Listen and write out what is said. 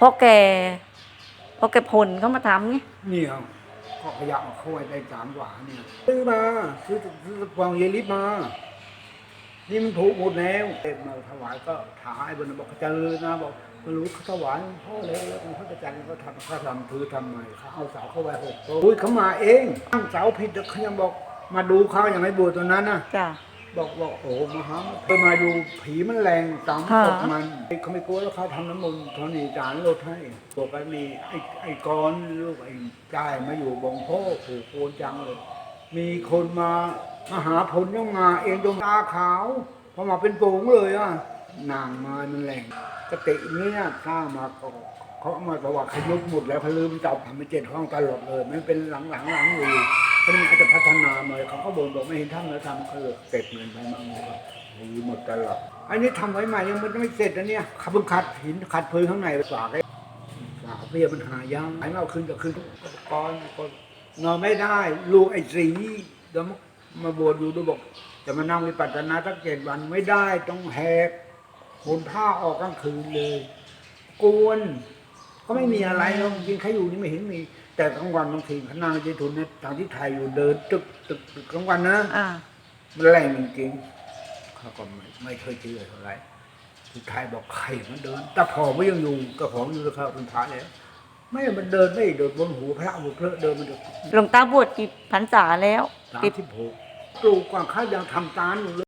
พอแกพอแกผลเขามาทำนี่เนี่ยก็ขยะมาเข้าไว้ได้สามหวาเนี่ยซื้อมาซื้อซื้อฟองเยลิปมา นี่มันถูกหมดแล้วเอ็มมาถวายก็ถามไอ้บนบอกเจอนะบอกไม่รู้เขาถวายหลวงพ่อแล้วแล้วหลวงพ่อประจันทร์ก็ทำเขาทำคือทำใหม่เขาเอาเสาเข้าไว้หกต้นอุ้ยเขามาเองตั้งเสาผิดเขายังบอกมาดูเขายังไม่บวชตัวนั้นนะจ้ะ บอกบอกโอ้มหาเคยมาอยู่ผีมันแรงสามฮะตกมันเขาไม่กลัวแล้วเขาทำน้ำมนต์เขาหนีจานรถให้บอกไปมีไอ้ไอ้กรลูกไอ้ได้มาอยู่บงพ่อผูกโคนจังเลย มีคนมามาหาผลยังมาเองดวงตาขาวพอมาเป็นโป่งเลยอะนางมามันแรงกติเนี่ยสร้างมาก็เขาเอามาประวัติขยุบหมดแล้วเขาลืมจับทำเป็นเจ็ดห้องตลอดเลยมันเป็นหลังหลังหลังอยู่ เขาไม่อาจจะพัฒนามาเขาก็บ่นบอกไม่เห็นทำแล้วทำเขาเก็บเงินไปมั่งเลยมีหมดตลอดอันนี้ทำไว้ใหม่ยังมันไม่เสร็จนะเนี่ยขับงขัดหินขัดพื้นข้างในฝากไอ้ฝากเบี้ยมันหายากไอ้เอาขึ้นก็ขึ้นก้อนก็นอนไม่ได้ ลูกไอ้สีเดี๋ยวมาบวชอยู่ดูบอก จะมานั่งวิปัสสนาตั้งเจ็ดวันไม่ได้ต้องแหกขนผ้าออกกลางคืนเลย กวน ก็ไม่มีอะไรหรอกจริงๆใครอยู่นี่ไม่เห็นมี แต่กลางวันบางทีเขานั่งในทุนเนี่ยทางที่ไทยอยู่เดินตึกตึกตึกกลางวันนะอ่ามันแรงจริงๆเขาก็ไม่ไม่เคยเชื่อเท่าไหร่ที่ไทยบอกใครมันเดินแต่ผอมก็ยังอยู่กระผอมอยู่แล้วครับเป็นพระแล้วไม่มันเดินไม่เดินบนหัวพระหัวเพลอะเดินมันจะหลวงตาบวชกี่พรรษาแล้ว สามกี่สิบหกปลูกกว่าข้ายังทำตาลอยู่เลย